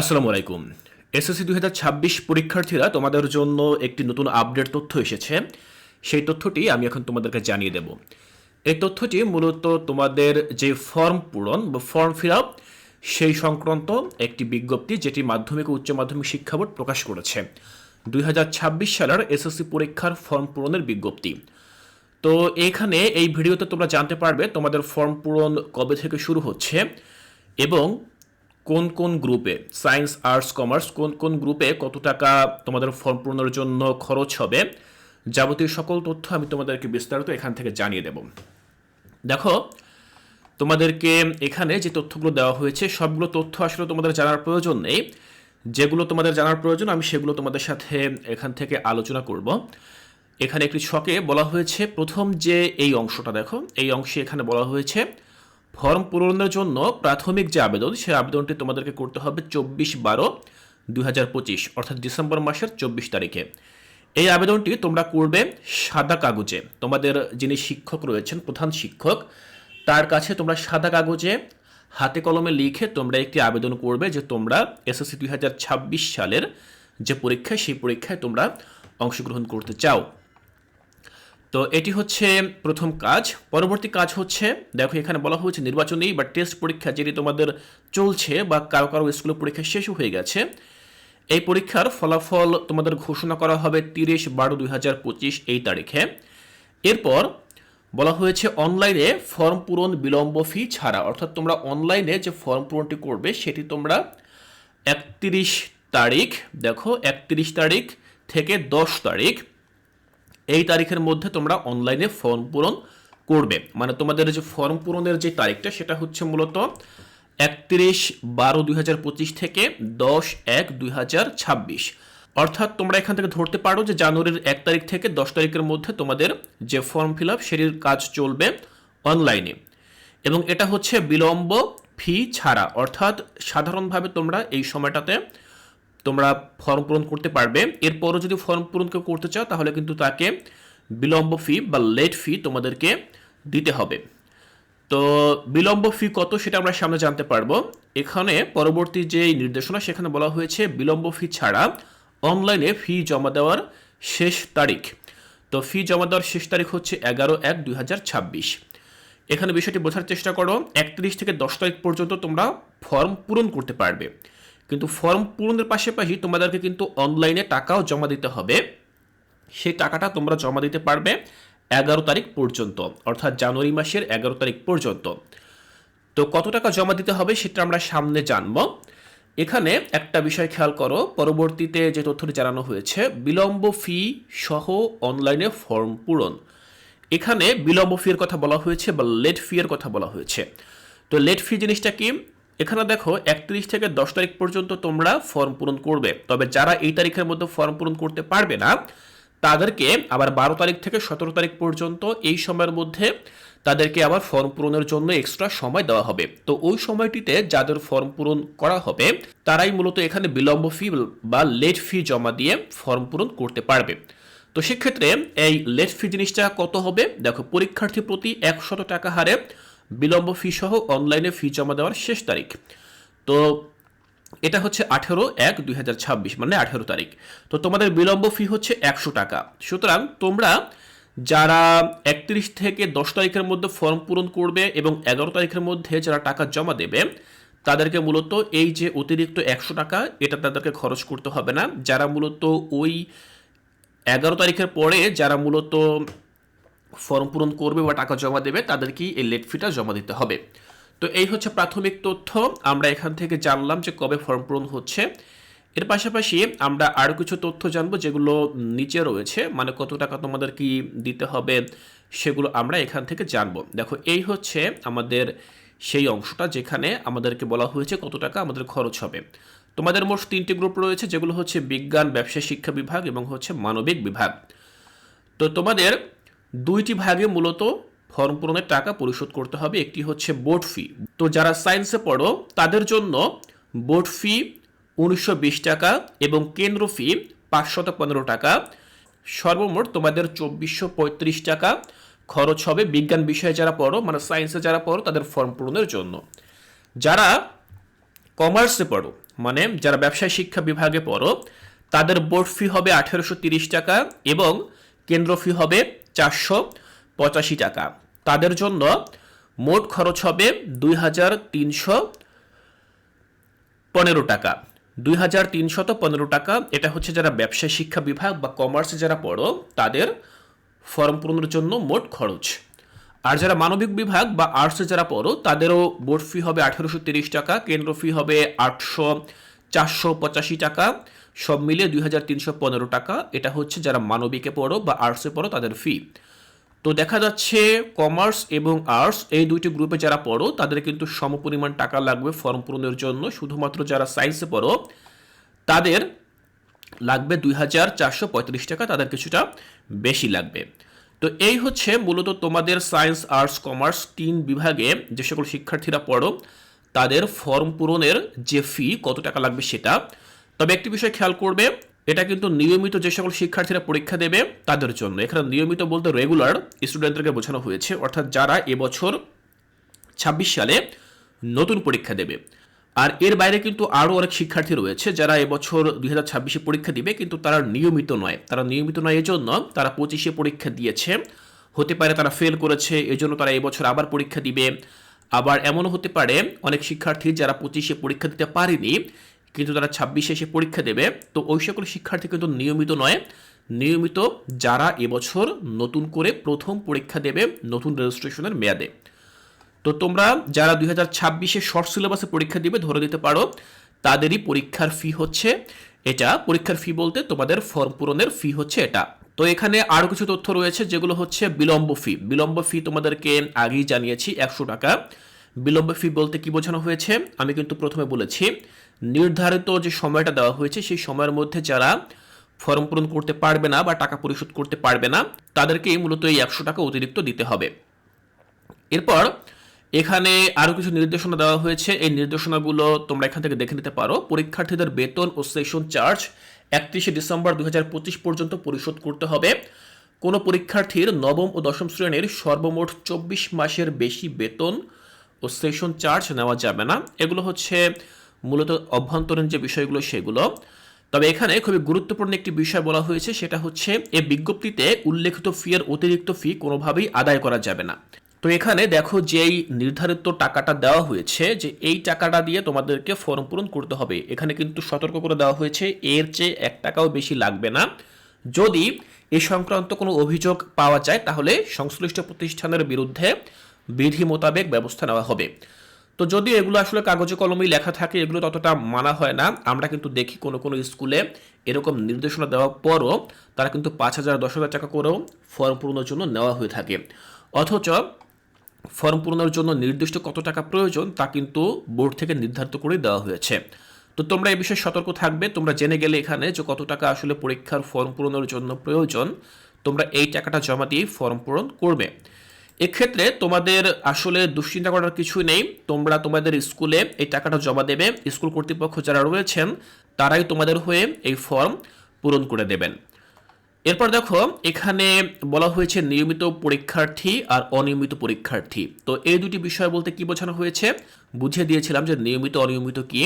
আসসালামু আলাইকুম। এসএসসি দুই হাজার ছাব্বিশ পরীক্ষার্থীরা তোমাদের জন্য একটি নতুন আপডেট তথ্য এসেছে। সেই তথ্যটি আমি এখন তোমাদেরকে জানিয়ে দেব। এই তথ্যটি মূলত তোমাদের যে ফর্ম পূরণ বা ফর্ম ফিল আপ সেই সংক্রান্ত একটি বিজ্ঞপ্তি যেটি মাধ্যমিক ও উচ্চ মাধ্যমিক শিক্ষা বোর্ড প্রকাশ করেছে। দুই হাজার ছাব্বিশ সালের এসএসসি পরীক্ষার ফর্ম পূরণের বিজ্ঞপ্তি। তো এখানে এই ভিডিওতে তোমরা জানতে পারবে তোমাদের ফর্ম পূরণ কবে থেকে শুরু হচ্ছে এবং কোন কোন গ্রুপে সায়েন্স আর্টস কমার্স কোন কোন গ্রুপে কত টাকা তোমাদের ফর্ম পূরণের জন্য খরচ হবে? যাবতীয় সকল তথ্য আমি তোমাদেরকে বিস্তারিত এখান থেকে জানিয়ে দেব। দেখো, তোমাদেরকে এখানে যে তথ্যগুলো দেওয়া হয়েছে, সবগুলো তথ্য আসলে তোমাদের জানার প্রয়োজন নেই। যেগুলো তোমাদের জানার প্রয়োজন, আমি সেগুলো তোমাদের সাথে এখান থেকে আলোচনা করব। এখানে একটি ছকে বলা হয়েছে, প্রথম যে এই অংশটা দেখো, এই অংশে এখানে বলা হয়েছে ফর্ম পূরণের জন্য প্রাথমিক যে আবেদন, সেই আবেদনটি তোমাদেরকে করতে হবে চব্বিশ বারো দুই অর্থাৎ ডিসেম্বর মাসের চব্বিশ তারিখে। এই আবেদনটি তোমরা করবে সাদা কাগজে। তোমাদের যিনি শিক্ষক রয়েছেন, প্রধান শিক্ষক, তার কাছে তোমরা সাদা কাগজে হাতে কলমে লিখে তোমরা একটি আবেদন করবে যে তোমরা এসএসসি দুই হাজার ছাব্বিশ সালের যে পরীক্ষা সেই পরীক্ষায় তোমরা অংশগ্রহণ করতে চাও। তো এটি হচ্ছে প্রথম কাজ। পরবর্তী কাজ হচ্ছে, দেখো এখানে বলা হয়েছে নির্বাচনী বা টেস্ট পরীক্ষা যেটি তোমাদের চলছে বা কারও কারও স্কুলের পরীক্ষা শেষও হয়ে গেছে। এই পরীক্ষার ফলাফল তোমাদের ঘোষণা করা হবে তিরিশ বারো দুই হাজার পঁচিশ এই তারিখে। এরপর বলা হয়েছে অনলাইনে ফর্ম পূরণ বিলম্ব ফি ছাড়া, অর্থাৎ তোমরা অনলাইনে যে ফর্ম পূরণটি করবে সেটি তোমরা একত্রিশ তারিখ, দেখো একত্রিশ তারিখ থেকে দশ তারিখ এই তারিখের মধ্যে তোমরা অনলাইনে ফর্ম পূরণ করবে। মানে তোমাদের যে ফর্ম পূরণের যে তারিখটা, সেটা হচ্ছে মূলত একত্রিশ বারো দুই থেকে দশ এক দুই অর্থাৎ তোমরা এখান থেকে ধরতে পারো যে জানুয়ারির এক তারিখ থেকে দশ তারিখের মধ্যে তোমাদের যে ফর্ম ফিল আপ সেটির কাজ চলবে অনলাইনে এবং এটা হচ্ছে বিলম্ব ফি ছাড়া। অর্থাৎ সাধারণভাবে তোমরা এই সময়টাতে তোমরা ফর্ম পূরণ করতে পারবে। এরপরও যদি ফর্ম পূরণ কেউ করতে চাও, তাহলে কিন্তু তাকে বিলম্ব ফি বা লেট ফি তোমাদেরকে দিতে হবে। তো বিলম্ব ফি কত সেটা আমরা সামনে জানতে পারব। এখানে পরবর্তী যে নির্দেশনা, সেখানে বলা হয়েছে বিলম্ব ফি ছাড়া অনলাইনে ফি জমা দেওয়ার শেষ তারিখ। তো ফি জমা দেওয়ার শেষ তারিখ হচ্ছে এগারো এক দুই এখানে বিষয়টি বোঝার চেষ্টা করো, একত্রিশ থেকে দশ তারিখ পর্যন্ত তোমরা ফর্ম পূরণ করতে পারবে। কিন্তু ফর্ম পূরণের পাশাপাশি তোমাদেরকে কিন্তু অনলাইনে টাকাও জমা দিতে হবে। সেই টাকাটা তোমরা জমা দিতে পারবে এগারো তারিখ পর্যন্ত, অর্থাৎ জানুয়ারি মাসের এগারো তারিখ পর্যন্ত। তো কত টাকা জমা দিতে হবে সেটা আমরা সামনে জানব। এখানে একটা বিষয় খেয়াল করো, পরবর্তীতে যে তথ্যটি জানানো হয়েছে, বিলম্ব ফি সহ অনলাইনে ফর্ম পূরণ। এখানে বিলম্ব ফি এর কথা বলা হয়েছে বা লেট ফি এর কথা বলা হয়েছে। তো লেট ফি জিনিসটা কি? এখানে দেখো একত্রিশ থেকে দশ তারিখ পর্যন্ত তোমরা ফর্ম পূরণ করবে। তবে যারা এই তারিখের মধ্যে ফর্ম পূরণ করতে পারবে না, তাদেরকে আবার বারো তারিখ থেকে সতেরো তারিখ পর্যন্ত এই সময়ের মধ্যে তাদেরকে আবার ফর্ম পূরণের জন্য এক্সট্রা সময় দেওয়া হবে। তো ওই সময়টিতে যাদের ফর্ম পূরণ করা হবে, তারাই মূলত এখানে বিলম্ব ফি বা লেট ফি জমা দিয়ে ফর্ম পূরণ করতে পারবে। তো সেক্ষেত্রে এই লেট ফি জিনিসটা কত হবে? দেখো, পরীক্ষার্থী প্রতি একশত টাকা হারে বিলম্ব ফি সহ অনলাইনে ফি জমা দেওয়ার শেষ তারিখ। তো এটা হচ্ছে আঠেরো এক দুই হাজার ছাব্বিশ মানে আঠেরো তারিখ। তো তোমাদের বিলম্ব ফি হচ্ছে একশো টাকা। সুতরাং তোমরা যারা একত্রিশ থেকে দশ তারিখের মধ্যে ফর্ম পূরণ করবে এবং এগারো তারিখের মধ্যে যারা টাকা জমা দেবে, তাদেরকে মূলত এই যে অতিরিক্ত একশো টাকা, এটা তাদেরকে খরচ করতে হবে না। যারা মূলত ওই এগারো তারিখের পরে, যারা মূলত ফর্ম পূরণ করবে বা টাকা জমা দেবে তাদেরকেই এই লেট ফিটা জমা দিতে হবে। তো এই হচ্ছে প্রাথমিক তথ্য। আমরা এখান থেকে জানলাম যে কবে ফর্ম পূরণ হচ্ছে। এর পাশাপাশি আমরা আরও কিছু তথ্য জানব যেগুলো নিচে রয়েছে মানে কত টাকা তোমাদের কি দিতে হবে সেগুলো আমরা এখান থেকে জানব। দেখো, এই হচ্ছে আমাদের সেই অংশটা যেখানে আমাদেরকে বলা হয়েছে কত টাকা আমাদের খরচ হবে। তোমাদের মোট তিনটি গ্রুপ রয়েছে, যেগুলো হচ্ছে বিজ্ঞান ব্যবসা শিক্ষা বিভাগ এবং হচ্ছে মানবিক বিভাগ। তো তোমাদের দুইটি ভাগে মূলত ফর্ম পূরণের টাকা পরিশোধ করতে হবে, একটি হচ্ছে বোর্ড ফি। তো যারা সায়েন্সে পড়ো, তাদের জন্য বোর্ড ফি উনিশশো বিশ টাকা এবং কেন্দ্র ফি পাঁচশত পনেরো টাকা। সর্বমোট তোমাদের চব্বিশশো পঁয়ত্রিশ টাকা খরচ হবে বিজ্ঞান বিষয়ে যারা পড়ো মানে সায়েন্সে যারা পড়ো, তাদের ফর্ম পূরণের জন্য। যারা কমার্সে পড়ো মানে যারা ব্যবসায় শিক্ষা বিভাগে পড়ো, তাদের বোর্ড ফি হবে আঠেরোশো টাকা এবং কেন্দ্র ফি হবে চারশো পঁচাশি টাকা। তাদের জন্য মোট খরচ হবে দুই হাজার তিনশো পনেরো টাকা। দুই হাজার তিনশত পনেরো টাকা। এটা হচ্ছে যারা ব্যবসায় শিক্ষা বিভাগ বা কমার্সে যারা পড়ো, তাদের ফর্ম পূরণের জন্য মোট খরচ। আর যারা মানবিক বিভাগ বা আর্টসে যারা পড়ো, তাদেরও বোর্ড ফি হবে আঠেরোশো তিরিশ টাকা। কেন্দ্র ফি হবে আটশো চারশো পঁচাশি টাকা। সব মিলিয়ে দুই হাজার তিনশো পনেরো টাকা। এটা হচ্ছে যারা মানবিকে পড়ো বা আর্টসে পড়ো তাদের ফি তো দেখা যাচ্ছে কমার্স এবং আর্টস এই দুইটি গ্রুপে যারা পড়ো, তাদের কিন্তু সমপরিমাণ টাকা লাগবে ফর্ম পূরণের জন্য। শুধুমাত্র যারা সায়েন্সে পড়ো, তাদের লাগবে দুই হাজার চারশো পঁয়ত্রিশ টাকা, তাদের কিছুটা বেশি লাগবে। তো এই হচ্ছে মূলত তোমাদের সায়েন্স আর্টস কমার্স তিন বিভাগে যে সকল শিক্ষার্থীরা পড়ো, তাদের ফর্ম পূরণের যে ফি কত টাকা লাগবে সেটা। তবে একটি বিষয় খেয়াল করবে, এটা কিন্তু নিয়মিত যে সকল শিক্ষার্থীরা পরীক্ষা দেবে তাদের জন্য। এখানে নিয়মিত বলতে রেগুলার স্টুডেন্টদেরকে বোঝানো হয়েছে, অর্থাৎ যারা এবছর ছাব্বিশ সালে নতুন পরীক্ষা দেবে। আর এর বাইরে কিন্তু আরও অনেক শিক্ষার্থী রয়েছে যারা এবছর দুই হাজার ছাব্বিশে পরীক্ষা দিবে, কিন্তু তারা নিয়মিত নয়। তারা নিয়মিত নয় এজন্য তারা পঁচিশে পরীক্ষা দিয়েছে। হতে পারে তারা ফেল করেছে, এজন্য তারা এবছর আবার পরীক্ষা দিবে। আবার এমনও হতে পারে, অনেক শিক্ষার্থী যারা পঁচিশে পরীক্ষা দিতে পারেনি কিন্তু তারা ছাব্বিশে এসে পরীক্ষা দেবে। তো ওই সকল শিক্ষার্থী কিন্তু নিয়মিত নয়, নিয়মিত যারা এবছর নতুন করে প্রথম পরীক্ষা দেবে নতুন রেজিস্ট্রেশনের মেয়াদে। তো তোমরা যারা দুই হাজার ছাব্বিশে শর্ট সিলেবাসে পরীক্ষা দিবে, ধরে দিতে পারো, তাদেরই পরীক্ষার ফি হচ্ছে এটা। পরীক্ষার ফি বলতে তোমাদের ফর্ম পূরণের ফি হচ্ছে এটা। তো এখানে আরও কিছু তথ্য রয়েছে, যেগুলো হচ্ছে বিলম্ব ফি বিলম্ব ফি তোমাদেরকে আগেই জানিয়েছি, একশো টাকা। বিলম্ব ফি বলতে কি বোঝানো হয়েছে? আমি কিন্তু প্রথমে বলেছি, নির্ধারিত যে সময়টা দেওয়া হয়েছে, সেই সময়ের মধ্যে যারা ফর্ম পূরণ করতে পারবে না বা টাকা পরিশোধ করতে পারবে না তাদেরকেই মূলত এই একশো টাকা অতিরিক্ত দিতে হবে। এরপর, এখানে আরও কিছু নির্দেশনা দেওয়া হয়েছে। এই নির্দেশনাগুলো তোমরা এখান থেকে দেখে নিতে পারো। পরীক্ষার্থীদের বেতন ও সেশন চার্জ একত্রিশে ডিসেম্বর দুই হাজার পঁচিশ পর্যন্ত পরিশোধ করতে হবে। কোনো পরীক্ষার্থীর নবম ও দশম শ্রেণির সর্বমোট চব্বিশ মাসের বেশি বেতন ও সেশন চার্জ নেওয়া যাবে না। এগুলো হচ্ছে মূলত অভ্যন্তরীণ যে বিষয়গুলো সেগুলো। তবে এখানে খুবই গুরুত্বপূর্ণ একটি বিষয় বলা হয়েছে, সেটা হচ্ছে এই বিজ্ঞপ্তিতে উল্লেখিত ফি এর অতিরিক্ত ফি কোনোভাবেই আদায় করা যাবে না। তো এখানে দেখো যেই নির্ধারিত টাকাটা দেওয়া হয়েছে, যে এই টাকাটা দিয়ে তোমাদেরকে ফর্ম পূরণ করতে হবে। এখানে কিন্তু সতর্ক করে দেওয়া হয়েছে, এর চেয়ে এক টাকাও বেশি লাগবে না। যদি এ সংক্রান্ত কোনো অভিযোগ পাওয়া যায়, তাহলে সংশ্লিষ্ট প্রতিষ্ঠানের বিরুদ্ধে বিধি মোতাবেক ব্যবস্থা নেওয়া হবে। তো যদি এগুলো আসলে কাগজে কলমেই লেখা থাকে, এগুলো ততটা মানা হয় না। আমরা কিন্তু দেখি কোনো কোনো স্কুলে এরকম নির্দেশনা দেওয়ার পরও তারা কিন্তু পাঁচ হাজার, দশ হাজার টাকা করেও ফর্ম পূরণের জন্য নেওয়া হয়ে থাকে। অথচ ফর্ম পূরণের জন্য নির্দিষ্ট কত টাকা প্রয়োজন তা কিন্তু বোর্ড থেকে নির্ধারিত করে দেওয়া হয়েছে। তো তোমরা এই বিষয়ে সতর্ক থাকবে। তোমরা জেনে গেলে এখানে যে কত টাকা আসলে পরীক্ষার ফর্ম পূরণের জন্য প্রয়োজন, তোমরা এই টাকাটা জমা দিয়ে ফর্ম পূরণ করবে। এক্ষেত্রে তোমাদের আসলে দুশ্চিন্তা করার কিছুই নেই। তোমরা তোমাদের স্কুলে এই টাকাটা জমা দেবে। স্কুল কর্তৃপক্ষ যারা রয়েছেন, তারাই তোমাদের হয়ে এই ফর্ম পূরণ করে দেবেন। এরপর দেখো, এখানে বলা হয়েছে নিয়মিত পরীক্ষার্থী আর অনিয়মিত পরীক্ষার্থী। তো এই দুটি বিষয় বলতে কি বোঝানো হয়েছে? বুঝিয়ে দিয়েছিলাম যে নিয়মিত, অনিয়মিত কি।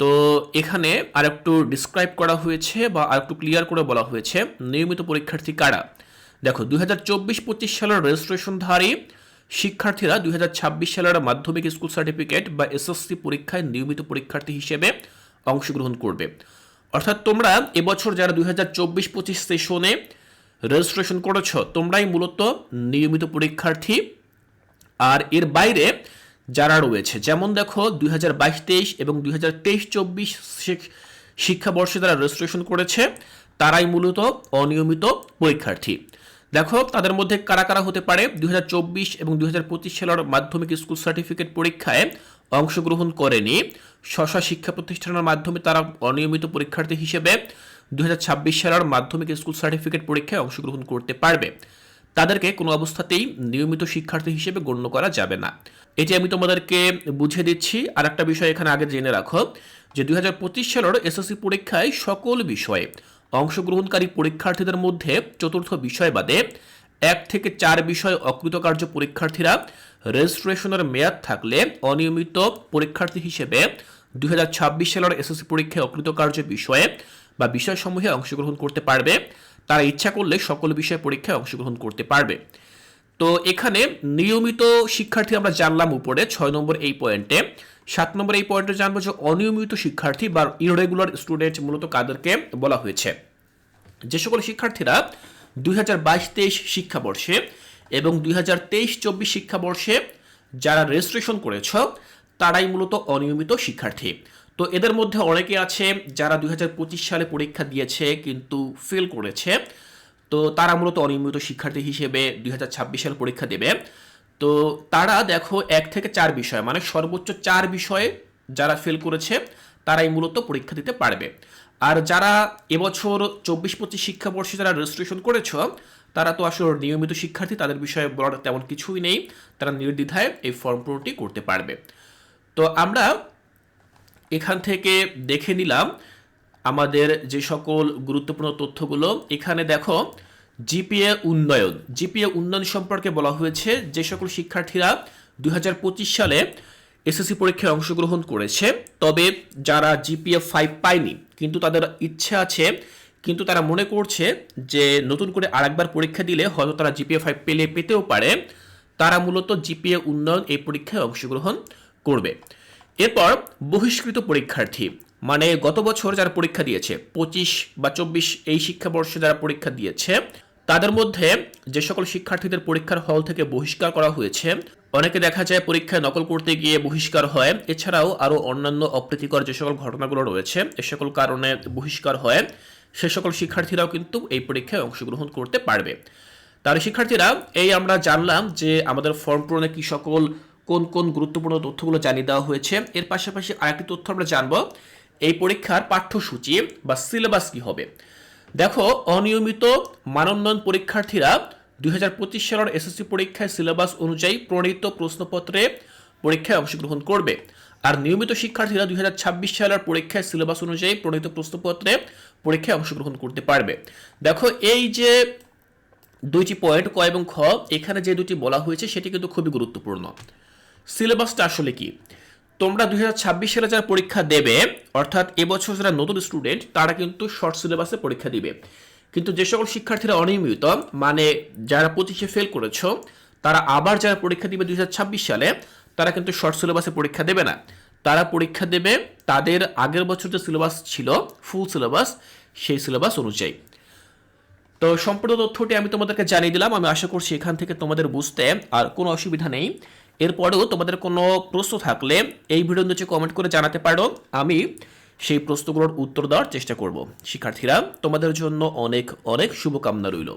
তো এখানে আর একটু ডিসক্রাইব করা হয়েছে বা আর একটু ক্লিয়ার করে বলা হয়েছে। নিয়মিত পরীক্ষার্থী কারা? দেখো, দুই হাজার চব্বিশ পঁচিশ সালের রেজিস্ট্রেশনধারী শিক্ষার্থীরা দুই হাজার ছাব্বিশ সালের মাধ্যমিক স্কুল সার্টিফিকেট বা এসএসসি পরীক্ষায় নিয়মিত পরীক্ষার্থী হিসেবে অংশগ্রহণ করবে। অর্থাৎ তোমরা এবছর যারা দুই হাজার চব্বিশ পঁচিশ সেশনে রেজিস্ট্রেশন করেছ, তোমরাই মূলত নিয়মিত পরীক্ষার্থী। আর এর বাইরে যারা রয়েছে, যেমন দেখো, দুই হাজার বাইশ তেইশ এবং দুই হাজার তেইশ চব্বিশ শিক্ষাবর্ষে যারা রেজিস্ট্রেশন করেছে, তারাই মূলত অনিয়মিত পরীক্ষার্থী। দেখো, তাদের মধ্যে কারা কারা হতে পারে? দু হাজার চব্বিশ এবং দু হাজার পঁচিশ সালের মাধ্যমিক স্কুল সার্টিফিকেট পরীক্ষায় অংশগ্রহণ করেনি। স্বশা শিক্ষা প্রতিষ্ঠানের মাধ্যমে তারা অনিয়মিত পরীক্ষার্থী হিসেবে দু হাজার ছাব্বিশ সালের মাধ্যমিক স্কুল সার্টিফিকেট পরীক্ষায় অংশগ্রহণ করতে পারবে। তাদেরকে কোনো অবস্থাতেই নিয়মিত শিক্ষার্থী হিসেবে গণ্য করা যাবে না। এটি আমি তোমাদেরকে বুঝিয়ে দিচ্ছি আর একটা বিষয় এখানে আগে জেনে রাখো যে দুই হাজার পঁচিশ সালের এসএসসি পরীক্ষায় সকল বিষয়ে অংশগ্রহণকারী পরীক্ষার্থীদের মধ্যে চতুর্থ বিষয় বাদে এক থেকে চার বিষয় অকৃতকার্য পরীক্ষার্থীরা রেজিস্ট্রেশনের মেয়াদ থাকলে অনিয়মিত পরীক্ষার্থী হিসেবে দুই হাজার ছাব্বিশ সালের এসএসসি পরীক্ষায় অকৃতকার্য বিষয়ে বা বিষয়সমূহে অংশগ্রহণ করতে পারবে। তারা ইচ্ছা করলে সকল বিষয় পরীক্ষায় অংশগ্রহণ করতে পারবে। তো এখানে নিয়মিত শিক্ষার্থী আমরা জানলাম উপরে, ছয় নম্বর এই পয়েন্টে সাত নম্বর এই পয়েন্টে জানব যে অনিয়মিত শিক্ষার্থী বা ইরেগুলার স্টুডেন্ট মূলত কাদেরকে বলা হয়েছে। যে সকল শিক্ষার্থীরা দুই হাজার বাইশ তেইশ শিক্ষাবর্ষে এবং দুই হাজার তেইশ চব্বিশ শিক্ষাবর্ষে যারা রেজিস্ট্রেশন করেছ, তারাই মূলত অনিয়মিত শিক্ষার্থী। তো এদের মধ্যে অনেকে আছে যারা দুই হাজার পঁচিশ সালে পরীক্ষা দিয়েছে কিন্তু ফেল করেছে। তো তারা মূলত অনিয়মিত শিক্ষার্থী হিসেবে দুই হাজার ছাব্বিশ সালে পরীক্ষা দেবে। তো তারা দেখো এক থেকে চার বিষয় মানে সর্বোচ্চ চার বিষয়ে যারা ফেল করেছে, তারাই মূলত পরীক্ষা দিতে পারবে। আর যারা এবছর চব্বিশ পঁচিশ শিক্ষাবর্ষে যারা রেজিস্ট্রেশন করেছ, তারা তো আসলে নিয়মিত শিক্ষার্থী, তাদের বিষয়ে বড় তেমন কিছুই নেই। তারা নির্দ্বিধায় এই ফর্ম পূরণটি করতে পারবে। তো আমরা এখান থেকে দেখে নিলাম আমাদের যে সকল গুরুত্বপূর্ণ তথ্যগুলো। এখানে দেখো জিপিএ উন্নয়ন। জিপিএ উন্নয়ন সম্পর্কে বলা হয়েছে, যে সকল শিক্ষার্থীরা দুই হাজার পঁচিশ সালে এসএসসি পরীক্ষায় অংশগ্রহণ করেছে, তবে যারা জিপিএ ফাইভ পায়নি, কিন্তু তাদের ইচ্ছে আছে, কিন্তু তারা মনে করছে যে নতুন করে আরেকবার পরীক্ষা দিলে হয়তো তারা জিপিএ ফাইভ পেলে পেতেও পারে। তারা মূলত জিপিএ উন্নয়ন এই পরীক্ষায় অংশগ্রহণ করবে। এরপর বহিষ্কৃত পরীক্ষার্থী। মানে গত বছর যারা পরীক্ষা দিয়েছে, পঁচিশ বা চব্বিশ এই শিক্ষাবর্ষে যারা পরীক্ষা দিয়েছে, তাদের মধ্যে যে সকল শিক্ষার্থীদের পরীক্ষার হল থেকে বহিষ্কার করা হয়েছে, অনেকে দেখা যায় পরীক্ষায় নকল করতে গিয়ে বহিষ্কার হয়। এছাড়াও আরও অন্যান্য অপ্রীতিকর যে সকল ঘটনাগুলো রয়েছে, এ সকল কারণে বহিষ্কার হয়। সে সকল শিক্ষার্থীরাও কিন্তু এই পরীক্ষায় অংশগ্রহণ করতে পারবে। তার শিক্ষার্থীরা, এই আমরা জানলাম যে আমাদের ফর্ম পূরণে কি সকল, কোন কোন গুরুত্বপূর্ণ তথ্যগুলো জানিয়ে দেওয়া হয়েছে। এর পাশাপাশি আরেকটি তথ্য আমরা জানব এই পরীক্ষার পাঠ্যসূচি বা সিলেবাস কি হবে? দেখো, অনিয়মিত মানোন্নয়ন পরীক্ষার্থীরা দুই হাজার পঁচিশ সালের এসএসসি পরীক্ষায় সিলেবাস অনুযায়ী প্রণীত প্রশ্নপত্রে পরীক্ষায় অংশগ্রহণ করবে। আর নিয়মিত শিক্ষার্থীরা দুই সালের পরীক্ষায় সিলেবাস অনুযায়ী প্রণীত প্রশ্নপত্রে পরীক্ষায় অংশগ্রহণ করতে পারবে। দেখো, এই যে দুইটি পয়েন্ট ক এবং খ, এখানে যে দুটি বলা হয়েছে, সেটি কিন্তু খুবই গুরুত্বপূর্ণ। সিলেবাসটা আসলে কি? তোমরা দুই হাজার ছাব্বিশ সালে যারা পরীক্ষা দেবে, অর্থাৎ এবছর যারা নতুন স্টুডেন্ট তারা কিন্তু শর্ট সিলেবাসে পরীক্ষা দিবে। কিন্তু যে সকল শিক্ষার্থীরা অনিয়মিত মানে যারা পঁচিশে ফেল করেছ, তারা আবার যারা পরীক্ষা দিবে দুই হাজার ছাব্বিশ সালে, তারা কিন্তু শর্ট সিলেবাসে পরীক্ষা দেবে না। তারা পরীক্ষা দেবে তাদের আগের বছর যে সিলেবাস ছিল ফুল সিলেবাস সেই সিলেবাস অনুযায়ী। তো সম্পূর্ণ তথ্যটি আমি তোমাদেরকে জানিয়ে দিলাম, আমি আশা করছি এখান থেকে তোমাদের বুঝতে আর কোনো অসুবিধা নেই। এরপরেও তোমাদের কোনো প্রশ্ন থাকলে এই ভিডিও নিচে কমেন্ট করে জানাতে পারো। আমি সেই প্রশ্নগুলোর উত্তর দেওয়ার চেষ্টা করব। শিক্ষার্থীরা, তোমাদের জন্য অনেক অনেক শুভকামনা রইল।